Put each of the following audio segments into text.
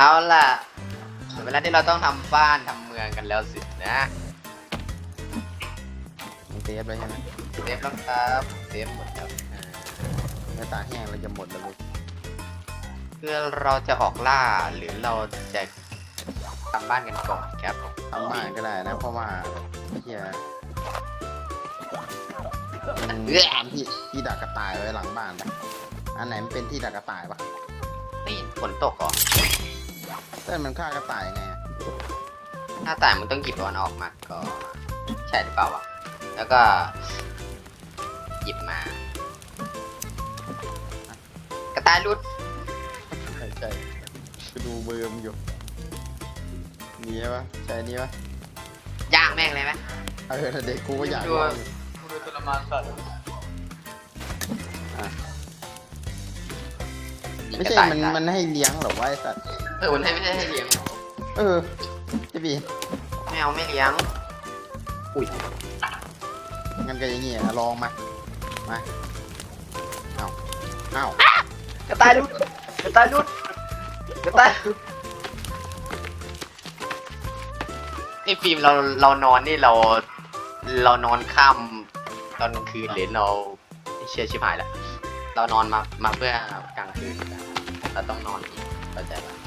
เอาล่ะถึงเวลาที่เราต้องทำบ้านทำเมืองกันแล้วสินะมึงเซฟไว้ใช่ไหมเซฟแล้วครับเซฟหมดแล้วอ่าเนื้อตาแห้งเราจะหมดแล้วลูกคือเราจะออกล่าหรือเราจะทำบ้านกันก่อนครับทำบ้านก็ได้นะ เพราะว่าไอ้เฮียมึงทำที่ที่ดักกระต่ายไว้หลังบ้านปะอันไหนมันเป็นที่ดักกระต่ายปะนี่ฝนตกเหรอ แต่มันฆ่ากระต่ายไงอะหน้าต่างมันต้องหยิบมันออกมาก็ใช่หรือเปล่าวะแล้วก็หยิบมา กระต่ายรุดใช่ใช่ไปดูเบอร์มนอยู่นี่ใช่ปะใช่นี่ปะย่างแม่งเลยไหมเออเด็กกูก็อยากดูลองอยู่ดูทรมานสัตว์อะ ไม่ใช่มันมันให้เลี้ยงเหรอวะไอ้สัตว์ เออมันให้ไม่ใช่ให้เลี้ยงเออจะบีไม่เอาไม่เลี้ยง อุ้ยงั้นก็อย่างงี้อะลองมา มาเอาเอากระต่ายรุดกระต่ายรุดกระต่ายรุดนี่ฟิล์มเราเรานอนนี่เรา เรานอนค่ำตอนกลางคืนหรือเราเชื่อชิบหายแล้วเรานอนมามาเพื่อกลางคืนกันเราต้องนอนอีกเข้าใจปะ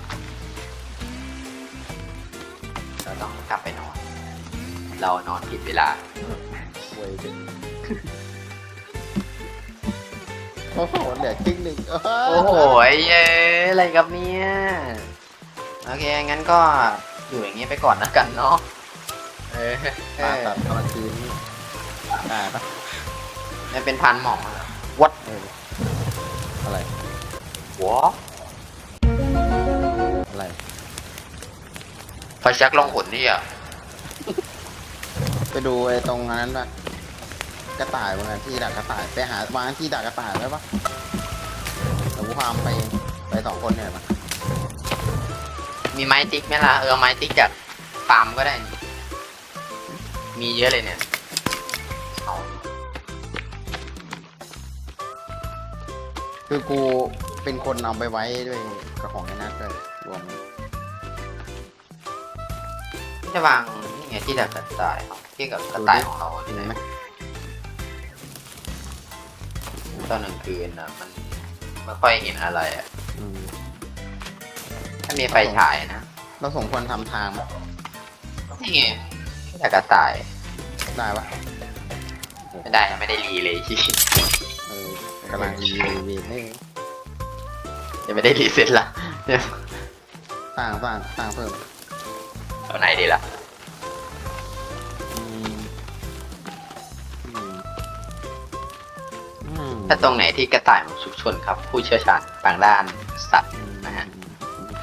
เราต้องกลับไปนอน เรานอนผิดเวลาเว้ยเป็นโอ้โหเหลือครึ่งหนึ่งเโอ้โหเย้อะไรกับเนี่ยโอเคงั้นก็อยู่อย่างนี้ไปก่อนนะกันเนาะเออปลาตัดกลางคืนนี่ได้ปะมันเป็นพันหมองวัดเอออะไรหัวอะไร ไฟแช็กลองหนนี่อะไปดูไอ้ตรงนั้นปะกระต่ายบางอันที่ดักกระต่ายไปหาวางที่ดักกระต่ายไว้ปะเดี๋ยวกูพามไปไปสองคนเนี่ยปะมีไม้ติ๊กไหมล่ะเออไม้ติ๊กจากฟาร์มก็ได้นี่มีเยอะเลยเนี่ยเอาคือกูเป็นคนเอาไปไว้ด้วยกระของไอ้นัทเลยรวม จะวางนี่ไงที่ดักกระต่ายที่กับกระต่ายของเราเห็ที่นไหนไหมตอนกลางคืนนะมันไม่ค่อยเห็นอะไรอะอืมถ้ามีไฟฉายนะเราสมควรทำทางไหมนี่ไงที่ดักกระต่ายได้ปะไม่ได้ไม่ได้รีเลยที่เออกำลังรีวิวนี่ยังไม่ได้รีเซ็ตละเนี่ยสร้างสร้างสร้างเพิ่ม เอาไหนดีล่ะอืมอืมอืมถ้าตรงไหนที่กระต่ายมันชุกชนครับ ผู้เชี่ยวชาญทางด้านสัตว์นะฮะ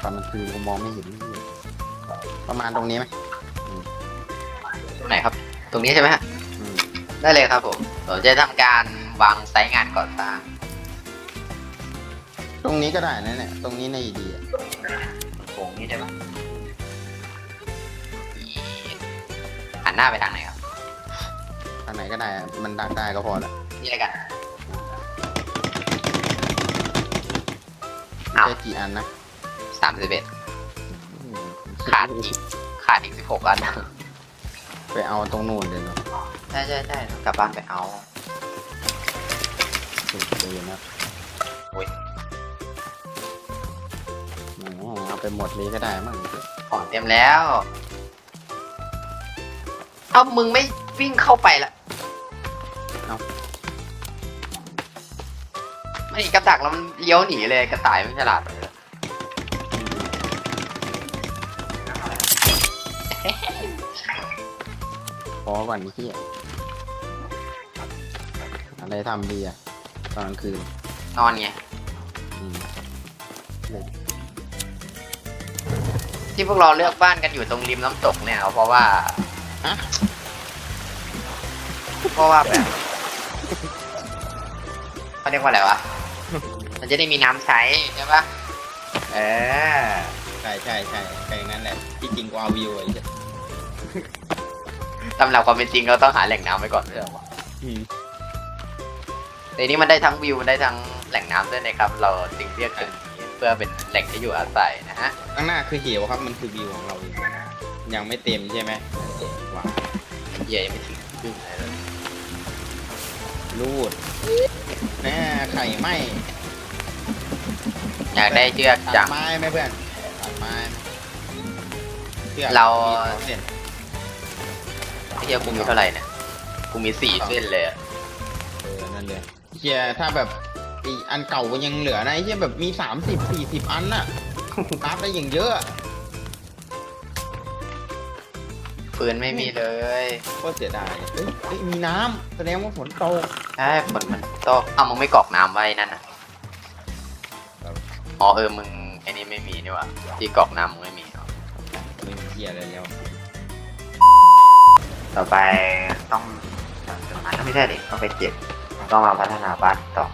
ตอนกลางคืนกูมองไม่เห็น ประมาณตรงนี้ไหมตรงไหนครับ ตรงนี้ใช่ไหมฮะอืมได้เลยครับผมเราจะทำการวางไซต์งานก่อสร้าง ตรงนี้ก็ได้นะเนี่ย ตรงนี้ในดีอะโค้งนี้ได้ไหม หันหน้าไปทางไหนครับทางไหนก็ได้อะมันดักได้ก็พอละนี่แล้วกันอ้าวแค่กี่อันนะสามสิบเอ็ดอืมขาดอีกขาดอีกสิบหกอัน ไปเอาตรงนู่นเลยเนาะใช่ใช่ใช่กลับบ้านไปเอา สุดเลยนะโอ้ย อืมเอาไปหมดเลยก็ได้มั้งของเต็มแล้ว เอามึงไม่วิ่งเข้าไปละเอาไม่กระดักแล้วมันเลี้ยวหนีเลยกระต่ายมันฉลาดไปเลยพอก่อนนี่ที่อะไรทำดีอะตอนกลางคืนนอนไงอืมเลยที่พวกเราเลือกบ้านกันอยู่ตรงริมน้ำตกเนี่ยเพราะว่า ฮะ เพราะว่าแบบเขาเรียกว่าอะไรวะ มันจะได้มีน้ำใช้ใช่ปะเออ ใช่ใช่ใช่ใช่อย่างนั้นแหละที่จริงกว่าวิวไอ้เหี้ยตามหลักความเป็นจริงเราต้องหาแหล่งน้ำไว้ก่อนไม่ใช่เหรอวะอืมแต่นี้มันได้ทั้งวิวมันได้ทั้งแหล่งน้ำด้วยนะครับ เราจึงเรียกกันอย่างนี้เพื่อเป็นแหล่งที่อยู่อาศัยนะฮะ ข้างหน้าคือเหวครับมันคือวิวของเราเองยังไม่เต็มใช่ไหม ว้าเหี้ยยังไม่ถึงครึ่งเลยรูดแน่ไข่ไหมอยากได้เชือกตัจัดงไม้ไหมเพื่อนตัดไม้ไหมชือกเรา มีสองเส้นเฮียกูมีเท่าไหร่เนี่ยกูมีสี่เส้นเลยอะเออนั่นเลยเฮียถ้าแบบไอีอันเก่าก็ยังเหลือนะไอ้เฮียแบบมีสามสิบสี่สิบอันน่ะรับได้อย่างเยอะ ปืนไม่มีเลยก็เสียดายเอ้ยเอ้ยมีน้ำแสดงว่าฝนตก ใช่ฝนมันตกอ้าวมึงไม่กรอกน้ำไว้นั่นน่ะครับ อ๋อเออมึงไอ้นี่ไม่มีนี่หว่าที่กรอกน้ำมึงไม่มีเนอะไม่มีเฮียอะไรแล้วต่อไปต้องไม่ใช่ดิต้องไปเก็บต้องมาพัฒนาบ้านต่อ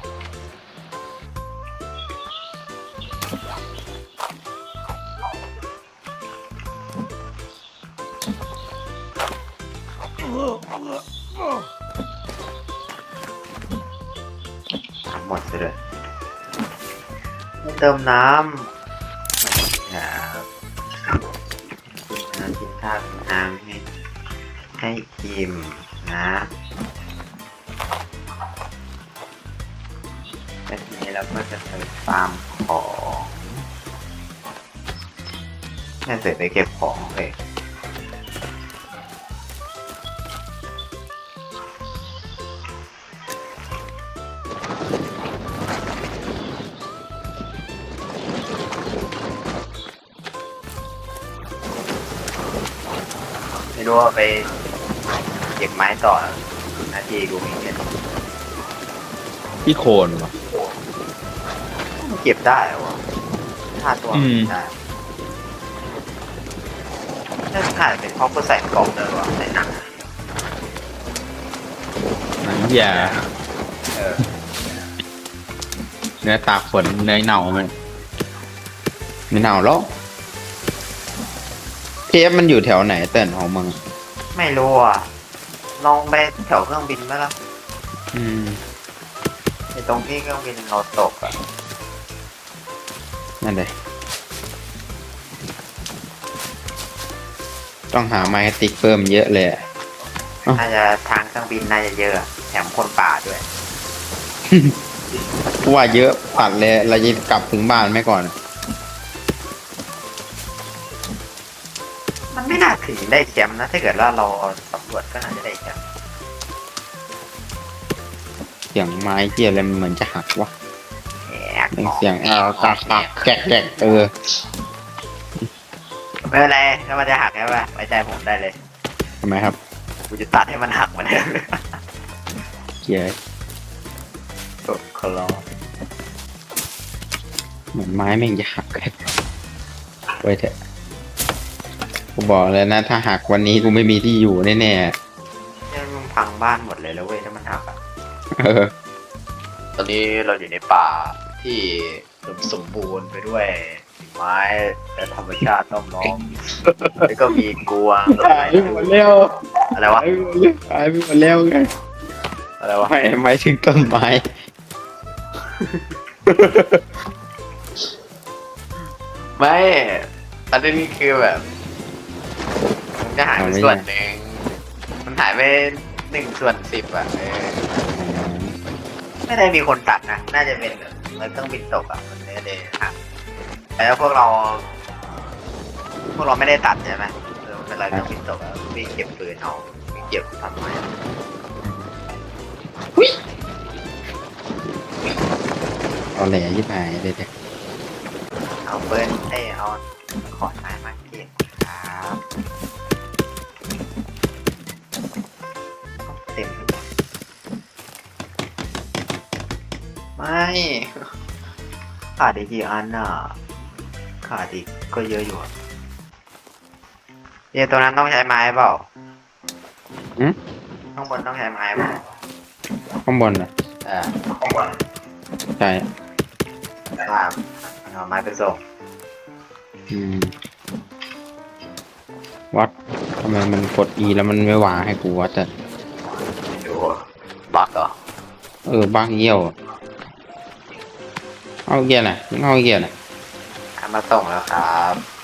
ติมน้ำครับกินกินข้าวกินน้ำให้ให้อิ่มนะแล้วทีนี้เราก็จะไปฟาร์มของน่าจะไปเก็บของเลย รู้ว่าไปเก็บไม้ต่อหน้าที่กูมีเนี่ยพี่โคนวะเก็บได้เหรอวะถ้าตัวอืมได้ถ้าถ่ายเป็นเพราะกูใส่กล่องเลยวะใส่หนังหนังเฮียเออเนื้อตากฝนเนื้อเน่าไหมไม่เน่าหรอก เทปมันอยู่แถวไหนเต้นของมึงไม่รู้อะ ลองไปแถวเครื่องบินไหมล่ะอืมไอตรงที่เครื่องบินเราตกอะ นั่นเลยต้องหาไม้ติ๊กเพิ่มเยอะเลยอะอ้าวน่าจะทางเครื่องบินน่าจะเยอะอะ แถมคนป่าด้วย ว่าเยอะปัดเลยเราจะกลับถึงบ้านไหมก่อน มันไม่น่าถึงได้แชมป์นะ ถ้าเกิดว่าเราสำรวจก็น่าจะได้แชมป์เสียงไม้เกียอะไรมันเหมือนจะหักวะแหกเป็นเสียงแอลตักตักแกะแกะเออไม่เป็นไรถ้ามันจะหักใช่ปะไว้ใจผมได้เลยทำไมครับกูจะตัดให้มันหักเหมาเลยเกียตกคลอเหมือนไม้แม่งจะหักเลยไว้เถอะ กูบอกเลยนะ ถ้าหักวันนี้กูไม่มีที่อยู่แน่เนี่ยมันพังบ้านหมดเลยแล้วเว้ยถ้ามันหักอะๆเออตอนนี้เราอยู่ในป่าที่อุดมสมบูรณ์ไปด้วยไม้และธรรมชาติต้อมล้อมแล้วก็มีกวางหายไปหมดแล้วอะไรวะหายไปหมดแล้วหายไปหมดแล้วไงอะไรวะไม่ไม่ถึงต้นไม้ ไม่ประเด็นคือแบบ มันจะหายไปส่วนหนึ่งมันหายไปหนึ่งส่วนสิบอะเออไม่ได้มีคนตัดนะ น่าจะเป็นแบบมันเครื่องบินตกอะมันไม่ได้หักแล้วพวกเรา พวกเราไม่ได้ตัดใช่ไหมเออเป็นไรเครื่องบินตกอะมีเก็บปืนเอามีเก็บทำไมเอาแหล่ยิบหายเลยเด็กเอาปืนเอ้ยเอาขอนไม้มาเก็บครับ ไม่ขาดอีกกี่อันอะ ขาดอีกก็เยอะอยู่อะเนี่ยตัวนั้นต้องใช้ไม้เปล่าอืม ข้างบนต้องใช้ไม้เปล่าข้างบนอะเออข้างบนใช่ครับเอาไม้ไปส่งอืมวัดทำไมมันกด E แล้วมันไม่วางให้กูวัดอะดูบักเหรอ เออบ้างเยี่ยวอะ เอาเกียร์ไนมัเอาเกียร์ไหนมาส่งแล้วครับ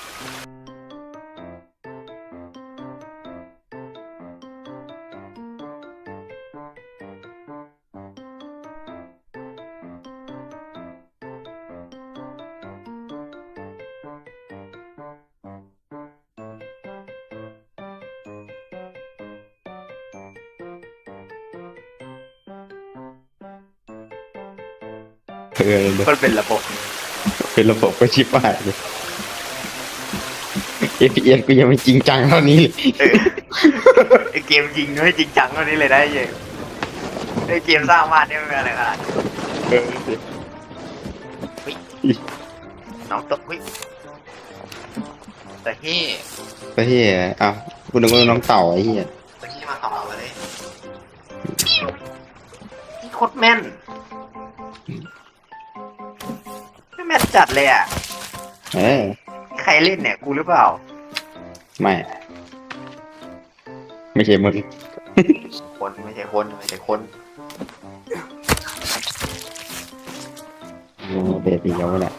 เออมันเป็นระบบเป็นระบบก็ชิบหายเลย FPS กูยังไม่จริงจังเท่านี้เลยเออไอเกมยิงด้วยจริงจังเท่านี้เลยได้ยังไอเกมสร้างบ้านนี่มันเป็นอะไรขนาดนั้นเออน้องตกเฮ้ยแต่ที่ไอ้เหี้ยอ้าวกูนึกว่าน้องเต่าไอ้เหี้ยแต่ที่มาสองเอามาเลยนี่โคตรแม่นไม่แม่น จัดเลยอะ เออ ใครเล่นเนี่ย กูหรือเปล่า ไม่ ไม่ใช่มึงคนไม่ใช่คนไม่ใช่คนโอ้เบบีเขาแหละ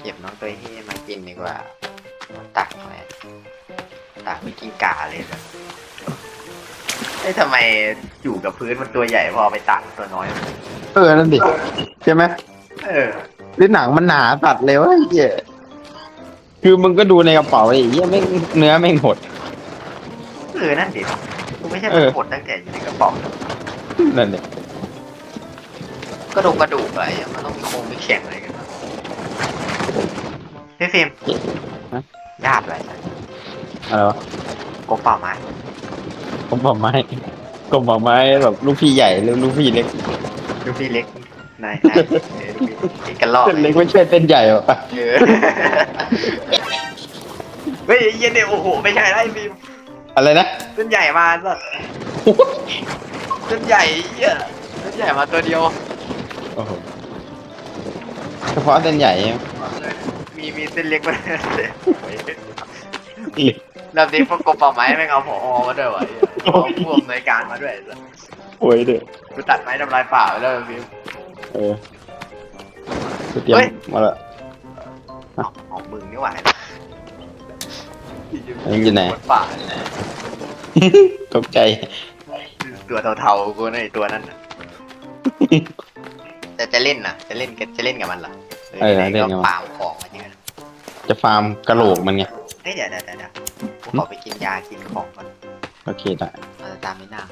เก็บน้องตัวเฮ่มากินดีกว่า ตักไว้ตักไม่กินกาเลยนะเอ้ยทำไมอยู่กับพื้นมันตัวใหญ่พอไปตักตัวน้อย เออนั่นดิใช่ไหมเออหรือหนังมันหนาสัตว์เลยวะไอ้เหี้ยคือมึงก็ดูในกระเป๋าไอ้เหี้ยไม่งเนื้อไม่งหด เออนั่นดิกูไม่ใช่เอมันอหดตั้งแต่อยู่ในกระป๋องนั่นดิกระดูกกระดูกอะไรอะมันต้องมีโครงมีแข็งอะไรกันนะพี่ฟิล์มญาติอะไรอะไรวะกบเปล่าไม้กลมบอกไม้กลมบอกไม้แบบลูกพี่ใหญ่หรือลูกพี่เล็ก ลูกพี่เล็กนายนายเออลูกพี่เล็กกันลอกเส้นเล็กไม่ใช่เส้นใหญ่หรอเออเฮ้ยไอ้เหี้ย็นเนี่ยโอ้โหไม่ใช่ไรฟิล์มอะไรนะเส้นใหญ่มาสัสเส้นใหญ่เหี้ยเส้นใหญ่มาตัวเดียว โอ้โหเฉพาะเส้นใหญ่เองมีมีเส้นเล็กมาแล้วนี้พวกกบเป่าไม้แม่งเอาผอมาด้วยวะเอาผู้อำนวยการมาด้วยสัส โอ้ยเด้อกูตัดไม้ทำลายป่าไปแล้วฟิล์มเออกูเตรียมเฮ้ย มาละ ของมึงนี่หว่ายังอยู่ไหนป่าเนี่ยนะตกใจ ตัวเทาๆกูในะไอ้ตัวนั้นน่ะแต่จะเล่นนะจะเล่นกันจะเล่นกับมันเหรอเออเล่นกับมันก็ฟาร์มของมาเยอะนะจะฟาร์มกระโหลกมันไง เฮ้ยเดี๋ยวเดี๋ยวเดี๋ยวเดี๋ยวกูขอไปกินยากินของก่อนโอเคได้มันจะตามไม่น่า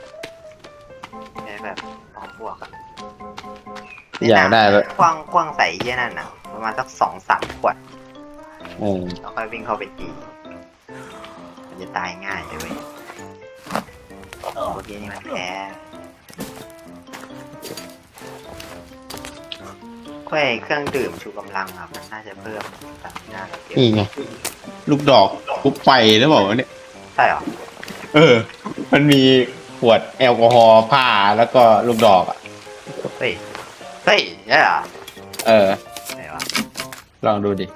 แค่แบบพร้อมพวกอะอยากได้เลยคว้างคว้างใส่เยี่ยนั่นน่ะประมาณสักสองสามขวดเออแล้วค่อยวิ่งเข้าไปตีมันจะตายง่ายเลยเว้ยโอเคนี่มันแพ้ค่อยเครื่องดื่มชูกำลังอะมันน่าจะเพิ่มสามหน้าเก็บนี่ไงลูกดอกปุ๊บไฟแล้วบอกว่าเนี่ย ใช่เหรอ เออ มันมี ขวดแอลกอฮอล์ผ้าแล้วก็ลูกดอกอะ เฮ้ย เฮ้ยใช่เหรอเออ ไหนวะ ลองดูดิ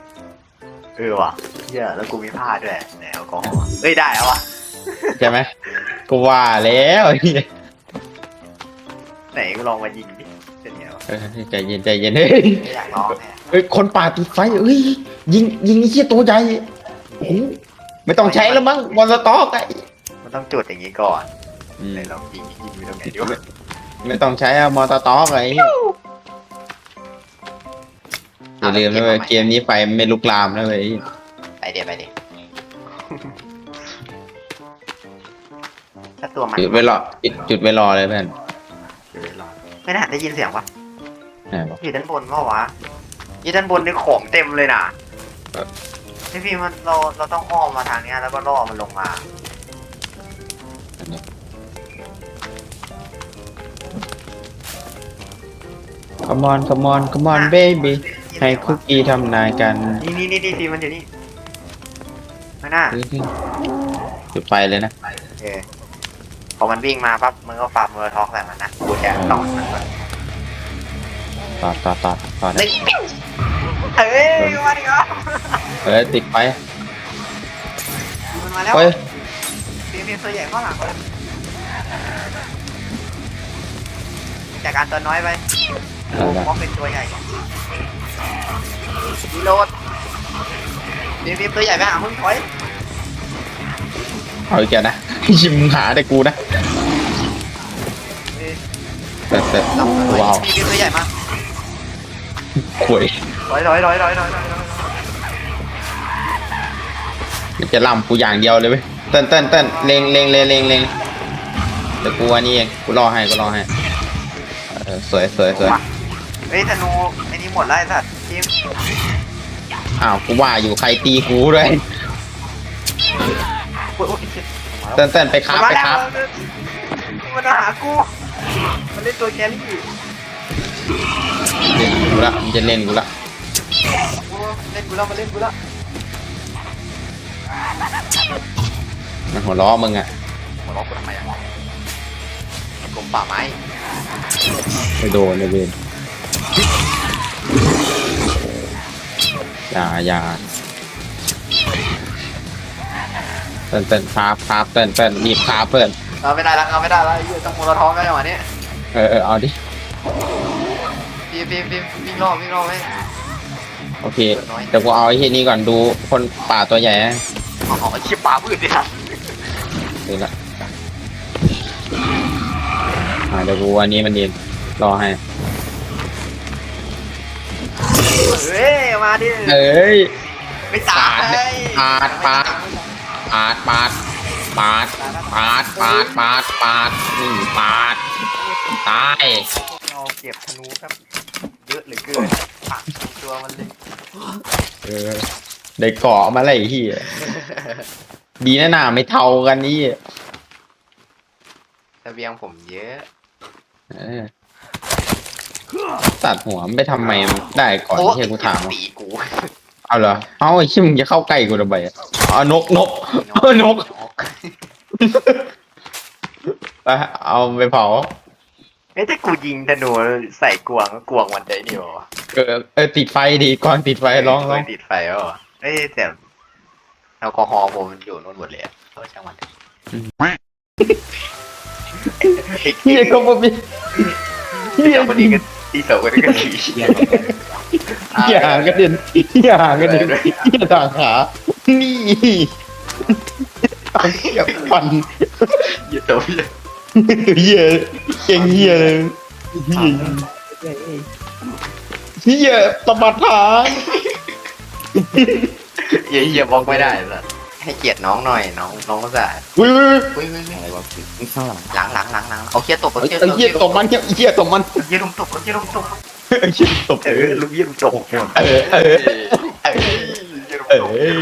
เออว่ะเยอะแล้วกูมีผ้าด้วยไหนแอลกอฮอล์เฮ้ยได้แล้ววะ ใช่ไหมก็ว่าแล้วไอ้เหี้ยไหนกูลองมายิงดิเป็นไงวะเออใจเย็นใจเย็นเฮ้ยไม่อยากลองแน่เฮ้ยคนป่าติดไฟเอ้ยยิงยิงไอ้เหี้ยตัวใหญ่โอ้โหไม่ต้องใช้แล้วมั้งบอลสต็อกไอ้มันต้องจุดอย่างนี้ก่อน อืมไหนลองยิงยิงไปตรงไหนดีวะไม่ต้องใช้อะมอเตอร์ต็อกไอ้เหี้ยอย่าลืมนะเว้ยเกมนี้ไฟไม่ลุกลามนะเว้ยไปเดี๋ยวไปเดี๋ยวถ้าตัวมันจุดไว้รอจุดไว้รอเลยเพื่อนไม่น่าได้ยินเสียงวะไหนบอกอยู่ด้านบนเปล่าวะอยู่ด้านบนนี่ของเต็มเลยน่ะเออพี่พี่มันเราเราต้องอ้อมมาทางเนี้ยแล้วก็ล่อมันลงมา คอมอนคอมอนคอมอนเบบี้ให้คุกกี้ทำนายกันนี่นี่นี่นี่พี่มันอยู่นี่ไม่น่าจุดไฟเลยนะเออพอมันวิ่งมาปั๊บมึงก็ฟาร์มเมอร์ท็อกใส่มันนะกูจะตอดมันก่อนต่อต่อต่อต่อเฮ้ยเอ้ยมาดิครับเออติดไฟมันมาแล้วเฮ้ยพี่พี่ตัวใหญ่ข้างหลังเลยจากการตัวน้อยไป เอาละเพราะเป็นตัวใหญ่รีโหลดฟิล์มฟิล์มตัวใหญ่ไปหามึงถอยเอาอีกแล้วนะชิมหาแต่กูนะเอ้ยแต่แต่ลำถอยว้าวฟิล์มฟิล์มตัวใหญ่มากขวยถอยถอยถอยถอยถอยถอยถอยมันจะล่ำกูอย่างเดียวเลยเว้ยเต้นเต้นเต้นเลงเลงเลงเลงเลงเดี๋ยวกูอันนี้เองกูรอให้กูรอให้เออสวยสวยสวยเฮ้ยธนูไอ้นี่หมดแล้วไอ้สัตว์ฟิล์มอ้าวกูว่าอยู่ใครตีกูด้วยโอ้ยโอ้ยเจ็บเต้นเต้นไปคราบมันไปมาคแล้รัวบมันมาหากูมันเล่นตัวแกรี่เล่นกูละมันจะเล่นกูละโอ้เล่นกูแล้วมันเล่นกูแล้วมันหัวล้อมึงอะหัวเราะกูทำไมอะกลมป่าไม้ไปโดนเลยเวน อย่าอย่าเต้นเต้นคราบคราบเต้นเต้นรีบคราบเพื่อนเอาไม่ได้แล้วเอาไม่ได้แล้วไอ้เหี้ยต้องมูลท้องกันจังหวะนี้เออเออเอาดิฟิล์มฟิล์มฟิล์มวิ่งรอบวิ่งรอบไหมโอเค เดี๋ยวกูเอาไอ้ที่นี้ก่อนดูคนป่าตัวใหญ่นะอ๋อชิบป่าพืชดิครับดูละอ่าเดี๋ยวกูอันนี้มันยืนรอให้ เฮ้ยมาดิเอ้ยไม่ตายปาดปาดปาดปาดปาดปาดปาดปาดปาดนี่ปาดตายเราเก็บธนูครับ เยอะเหลือเกินปักตัวมันเลยเออได้เกาะมาเลยไอ้ที่ดีนะหนาไม่เท่ากันนี่เสบียงผมเยอะเออ ตัดหัวมันไปทำไมได้ก่อนที่กูถามตีกูเอาเหรอเอาไอ้ชิมึงจะเข้าใกล้กูทำไมอะเอานกนกเอานกไปเอาไปเผาเฮ้ยถ้ากูยิงธนูใส่กวางกวางมันได้นี่หรอเออเออติดไฟดีก่อนติดไฟร้องร้องติดไฟแล้วเหรอเฮ้ยแต่แอลกอฮอล์ผมมันอยู่นู่นหมดเลยอะเออช่างมันเฮียก็บ่มีเฮียเดี๋ยวคนนี้ก็ตี เสาคนนี้ก็ตีเฮียหางกระเด็นเฮียหางกระเด็นเฮียด่างขานี่เอาเฮียฟันเหี้ยตัวเหี้ยเฮียเก่งเฮียเลยเฮียเฮียตบัดหางเหี้ยเยบอกไม่ได้สัส ให้เกียรติน้องหน่อยน้องน้องก็จะอุ้ยอุ้ยเฮ้ยเฮ้ยเฮ้ยอะไรวะข้างหลังหลังหลังหลังหลังเอาเคียตบเอาไอ้เคียไอ้เฮียตบมันเฮียตบมันเคียลุมตบเอาเคียลุมตบไอ้เฮียตบเอเอออลุมเคียลุมตบเออเออเออเออ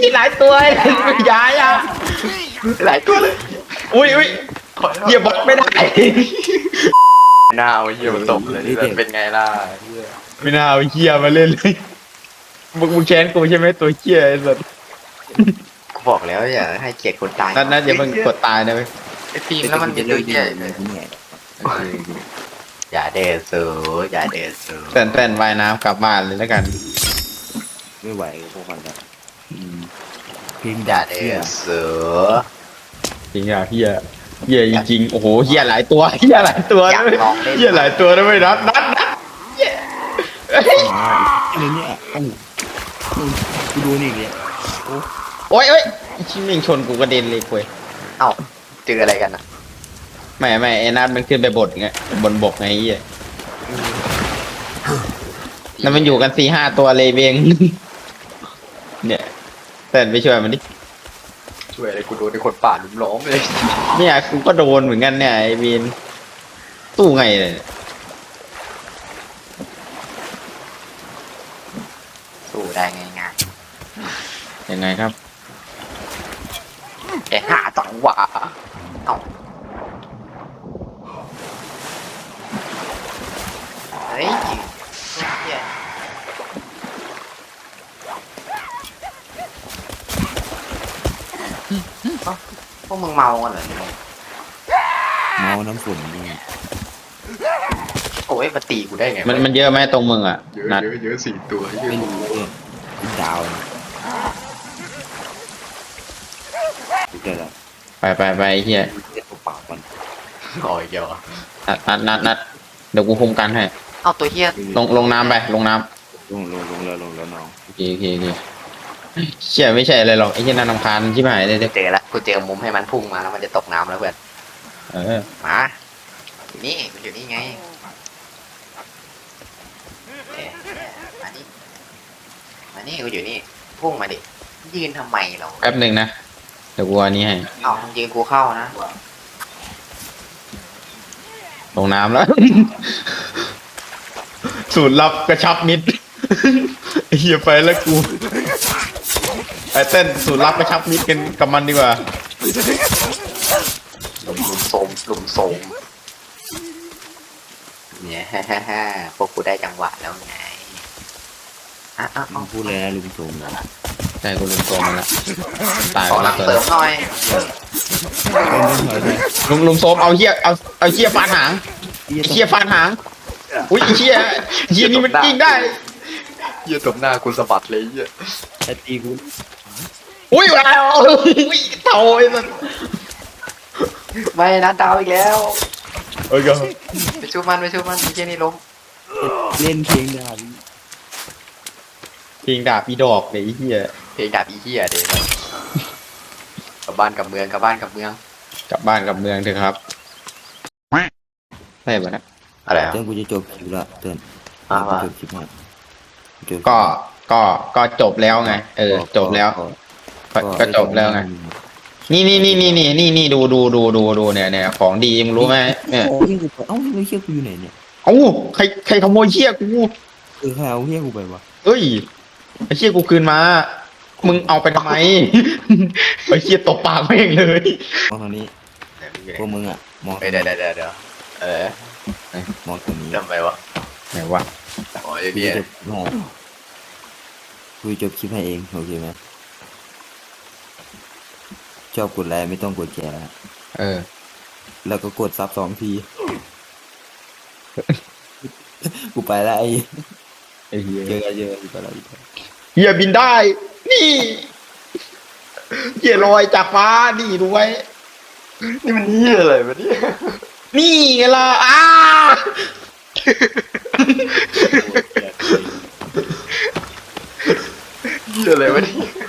มีหลายตัวเลยย้ายอะหลายตัวเลยอุ้ยอุ้ยเฮียบล็อกไม่ได้หน้าเอาเคียมันตบเลยนี่เป็นไงล่ะไม่น่าเอาเฮียมาเล่นเลย มึงมึงแค้นกูใช่ไหมตัวเฮียไอ้สัสกูบอกแล้วอย่าให้เกียรติคนตายนั่นนั่นอย่าเพิ่งกดตายนะเว้ยไอ้ฟิล์มแล้วมันเป็นตัวเหี้ยเลยเนี่ยอย่าเดสูอย่าเดสูแฟนแฟนว่ายน้ำกลับบ้านเลยแล้วกัน ไม่ไหวกับพวกมันแล้วเพลงอย่าเดเที่ยสูจริงอะเฮียเฮียจริงๆโอ้โหเฮียหลายตัวเฮียหลายตัวอยากนะเว้ยลองเล่นเฮียหลายตัวนะเว้ยนัดนัดนัดเฮ้ยมาอะไรเนี่ย โอ้โหกูดูนี่อีกเนี่ยโอ้ยโอ้ยไอ้ชิ้นเองชนกูกระเด็นเลยคุยเอ้าเจออะไรกันอะไม่ไม่ไอ้นัดมันขึ้นไปบดไงบนบกไงไอ้เฮียแล้วมันอยู่กันสี่ห้าตัวเลยเบงเนี่ยแฟนไปช่วยมันดิช่วยอะไรกูโดนในคนป่าลุมล้อมเลยเนี่ยกูก็โดนเหมือนกันเนี่ยไอ้บีนตู้ไงเนี่ยสู้ได้ไงงา ยยังไงครับๆแกหาจังหวะเอ้าเฮ้ยเหี้ยเอ้าพวกมึงเมากันเหรอเนี่ยเมาน้ำฝนนี่โอ้ยมาตีกูได้ไงมันมันเยอะไหมตรงมึงอะเยอะนัด เยอะเยอะสี่ตัวเยไม่อะรู้เลยเป็นดาวเล เดี๋ยวละไปไปไปไอ้เฮียเรียกตัวเปล่ามันอ๋ออีกเดียวอะนัดนัดนัดนัดเดี๋ยวกูคุมกันให้เอาตัวเฮียลงลงน้ำไปลงน้ลงลงลงแล้วลงแล้วน้องำโอเคโอเคโอเคเชี่ยไม่ใช่อะไรหรอกไอ้เหี้ยน่ารำคาญชิบหายเลยเด็กเจอละกูเจอมุมให้มันพุ่งมาแล้วมันจะตกน้ำแล้วเพื่อนเออมาอยู่นี่มันอยู่นี่ไงเอ๊ะมานี่มานี่กูอยู่นี่พุ่งมาดิยืนทำไมเราแป๊บหนึ่งนะ เดี๋ยวกูเอาอันนี้ให้เอายืนกูเข้านะลงน้ำแล้ว สูตรลับกระชับมิดไอ้เหี้ยไปแล้วกูไอ้เต้นสูตรลับกระชับมิดกันกับมันดีกว่าหลุมหลุมโสมหลุมโสมเนี่ยพวกกูได้จังหวะแล้วไง อะอะมึเอางพูดเลยนะลุงโสมนะใช่กูลืมตัวมันละตายขอไปหลัแล้วงตัวเสริมหน่อยลุงลุงโซมเอาเหี้ยเอาเอาเหี้ยฟาดหางไอ้เหี้ยฟาดหางอุ้ยไอ้เหี้ยเหี้ยนี่มันกิ้งได้เยี่ยตบหน้ากูสะบัดเลยเยี่ยไอ้ตีกูอุ้ยว้าวอุ้ยเต่าไอ้สัสไม่นะดาวอีกแล้วเอ้ยก็ไปชูมันไปชูมันไอ้เจ้ยนี่ล้มเล่นเพลงดาบเพ ลงดาบอีดอกเลยไอ้เหี้ยเพลงดาบอีเหี้ยเด็กกลับบ้านกลับเมืองกลับบ้านกลับเมือง กลับบ้านกลับเมืองเถอะครับใช่ปะนะอะไรอะ เตือนกูจะจบคลิปละเตือนอ่าว่าจบคลิปให้จบก็ก็ก็จบแล้วไง เออ จบแล้วก็ก็จบแล้วไงนี่นี่นี่นี่นี่นี่นี่ดูดูดูดูดูเนี่ยเนี่ยของดีมึงรู้ไหมเนี่ยโอ้ยกูไปเอ้าไม่เชื่อกูอยู่ไหนเนี่ยเอ้าใครใครขโมยเชี่ยกูเออใครเอาเฮียกูไปวะเอ้ย ไอ้เชี่ยกูคืนมา มึงเอาไปทำไม ไอ้เชี่ยตบปากแม่งเลยมองทางนี้พวกมึงอะ มองเอ้ยเดี๋ยวเดี๋ยวเดี๋ยวเดี๋ยวเออมองตัวนี้ทำไมวะไหนวะอ๋อไอ้กูเหี้ยจะจบให้กูจบคลิปให้เองโอเคไหมชอบกดไลค์ไม่ต้องกดแชร์นะเออ แล้วก็กดซับสองที กูไปแล้วไอ้ไอ้เหี้ยเจอกันเจอกันกูไปแล้ว เหี้ยบินได้ นี่เหี้ยลอยจากฟ้านี่ด้วย นี่มันเหี้ยอะไรวะเนี่ยนี่ไงล่ะอ้าเหี้ยอะไรวะเนี่ย